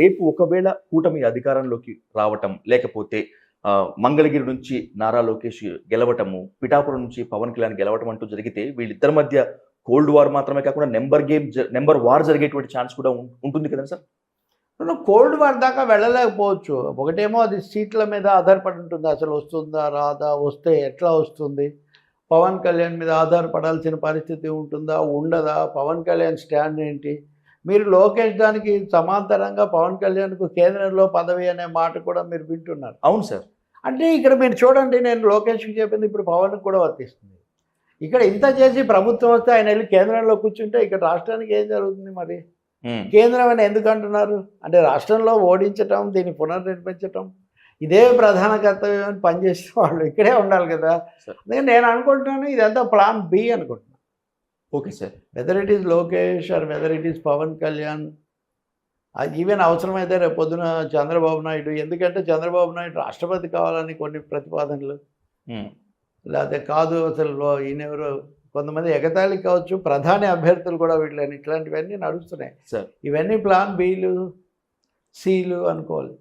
రేపు ఒకవేళ కూటమి అధికారంలోకి రావటం లేకపోతే మంగళగిరి నుంచి నారా లోకేష్ గెలవటము పిఠాపురం నుంచి పవన్ కళ్యాణ్ గెలవటం అంటూ జరిగితే వీళ్ళిద్దరి మధ్య కోల్డ్ వార్ మాత్రమే కాకుండా నెంబర్ గేమ్ నెంబర్ వార్ జరిగేటువంటి ఛాన్స్ కూడా ఉంటుంది కదా సార్? నువ్వు కోల్డ్ వార్ దాకా వెళ్ళలేకపోవచ్చు. ఒకటేమో అది సీట్ల మీద ఆధారపడి ఉంటుంది. అసలు వస్తుందా రాదా వస్తే ఎట్లా వస్తుంది? పవన్ కళ్యాణ్ మీద ఆధారపడాల్సిన పరిస్థితి ఉంటుందా ఉండదా? పవన్ కళ్యాణ్ స్టాండ్ ఏంటి? మీరు లోకేష్ దానికి సమాంతరంగా పవన్ కళ్యాణ్కు కేంద్రంలో పదవి అనే మాట కూడా మీరు వింటున్నారు. అవును సార్. అంటే ఇక్కడ మీరు చూడండి నేను లోకేష్కి చెప్పింది ఇప్పుడు పవన్కి కూడా వర్తిస్తుంది. ఇక్కడ ఇంత చేసి ప్రభుత్వం వస్తే ఆయన వెళ్ళి కేంద్రంలో కూర్చుంటే ఇక్కడ రాష్ట్రానికి ఏం జరుగుతుంది మరి? కేంద్రం అని ఎందుకు అంటున్నారు? అంటే రాష్ట్రంలో ఓడించటం దీన్ని పునర్నిర్మించటం ఇదే ప్రధాన కర్తవ్యం అని పనిచేసే వాళ్ళు ఇక్కడే ఉండాలి కదా? నేను అనుకుంటున్నాను ఇదంతా ప్లాన్ బి అనుకుంటున్నాను. Okay sir whether it is Lokesh or whether it is Pawan Kalyan even అవసరమైతే రేపు పొద్దున చంద్రబాబు నాయుడు ఎందుకంటే చంద్రబాబు నాయుడు రాష్ట్రపతి కావాలని కొన్ని ప్రతిపాదనలు. ఉమ్, లేకపోతే కాదు అసలు ఈయనెవరు కొంతమంది ఎగతాళి కావచ్చు ప్రధాని అభ్యర్థులు కూడా వీళ్ళని ఇట్లాంటివన్నీ నడుస్తున్నాయి. సార్ ఇవన్నీ ప్లాన్ బీలు సీలు అనుకోవాలి.